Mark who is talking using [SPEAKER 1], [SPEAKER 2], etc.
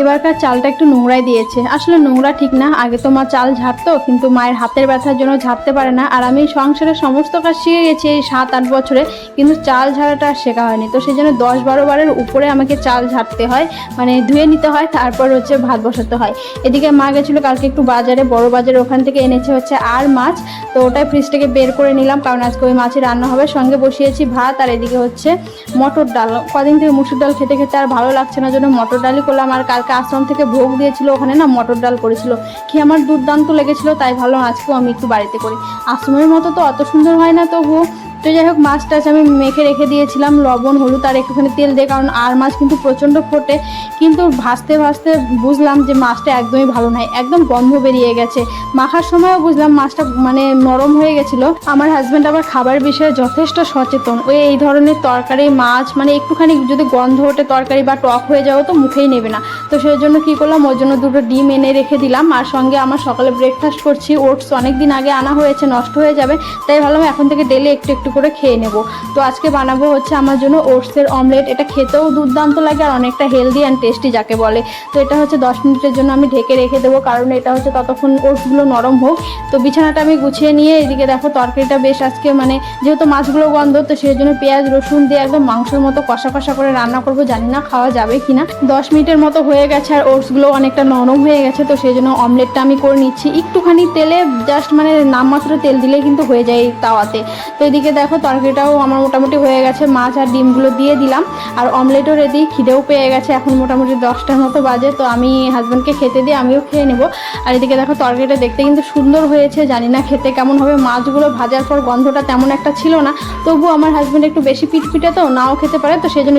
[SPEAKER 1] এবারকার চালটা একটু নোংরাই দিয়েছে। আসলে নোংরা ঠিক না। আগে তো মা চাল ঝাড়তো, কিন্তু মায়ের হাতের ব্যথার জন্য ঝাড়তে পারে না। আর আমি সংসারের সমস্ত কাজ শিখে গেছি এই সাত, আট বছরে, কিন্তু চাল ঝাড়াটা আর শেখা হয়নি। তো সেই জন্য দশ, বারো বারের উপরে আমাকে চাল ঝাড়তে হয় মানে ধুয়ে নিতে হয়, তারপর হচ্ছে ভাত বসাতে হয়। এদিকে মা গেছিল কালকে একটু বাজারে, বড় বাজারে ওখান থেকে এনেছে হচ্ছে আর মাছ। তো ওটাই ফ্রিজ থেকে বের করে নিলাম, কারণ আজকে ওই মাছের রান্না হবে। সঙ্গে বসিয়েছি ভাত, আর এদিকে হচ্ছে মটর ডাল। কদিন থেকে মুসুর ডাল খেতে খেতে আর ভালো লাগছে না, জন্য মটর ডালই করলাম। আর কালকে আশ্রম থেকে ভোগ দিয়েছিল, ওখানে না মটর ডাল করেছিল। খেয়ে আমার দুর্দান্ত লেগেছিল, তাই ভালো আজকেও আমি একটু বাড়িতে করি। আশ্রমের মতো তো অত সুন্দর হয় না তবুও তো যাই হোক মাছ টাছ আমি মেখে রেখে দিয়েছিলাম, লবণ, হলুদ আর একটুখানি তেল দিয়ে, কারণ আর মাছ কিন্তু প্রচণ্ড ফোটে। কিন্তু ভাসতে ভাসতে বুঝলাম যে মাছটা একদমই ভালো নয়, একদম গন্ধ বেরিয়ে গেছে। মাখার সময়ও বুঝলাম মাছটা মানে নরম হয়ে গেছিল। আমার হাজব্যান্ড আবার খাবার বিষয়ে যথেষ্ট সচেতন। ওই এই ধরনের তরকারি, মাছ মানে একটুখানি যদি গন্ধ ওঠে তরকারি বা টক হয়ে যাও তো মুখেই নেবে না। তো সেই জন্য কী করলাম, ওর জন্য দুটো ডিম এনে রেখে দিলাম। আর সঙ্গে আমার সকালে ব্রেকফাস্ট করছি, ওটস অনেক দিন আগে আনা হয়েছে, নষ্ট হয়ে যাবে। তাই ভাবলাম এখন থেকে ডেলি একটু একটু করে খেয়ে নেব। তো আজকে বানাবো হচ্ছে আমার জন্য ওটসের অমলেট। এটা খেতেও দুর্দান্ত লাগে আর অনেকটা হেলদি অ্যান্ড টেস্টি যাকে বলে। তো এটা হচ্ছে দশ মিনিটের জন্য আমি ঢেকে রেখে দেবো, কারণ এটা হচ্ছে ততক্ষণ ওটসগুলো নরম হোক। তো বিছানাটা আমি গুছিয়ে নিয়ে এদিকে দেখো তরকারিটা বেশ আজকে মানে যেহেতু মাছগুলো গন্ধ, তো সেই জন্য পেঁয়াজ, রসুন দিয়ে একদম মাংসের মতো কষা কষা করে রান্না করব। জানি না খাওয়া যাবে কি না দশ মিনিটের মতো হয়ে গেছে আর ওটসগুলো অনেকটা নরম হয়ে গেছে, তো সেই জন্য অমলেটটা আমি করে নিচ্ছি। একটুখানি তেলে জাস্ট মানে নামমাত্র তেল দিলেই কিন্তু হয়ে যায় তাওয়াতে। তো এদিকে দেখো, তরকারিটাও আমার মোটামুটি হয়ে গেছে। মাছ আর ডিমগুলো দিয়ে দিলাম। আর অমলেটও রেডি খিদেও পেয়ে গেছে। এখন মোটামুটি দশটার মতো বাজে, তো আমি হাজব্যান্ডকে খেতে দিয়ে আমিও খেয়ে নেব। আর এদিকে দেখো, তরকারিটা দেখতে কিন্তু সুন্দর হয়েছে। জানি না খেতে কেমন হবে। মাছগুলো ভাজার পর গন্ধটা তেমন একটা ছিল না। তবু আমার হাজব্যান্ড একটু বেশি পিটপিটে তো, নাও খেতে পারে। তো সেই জন্য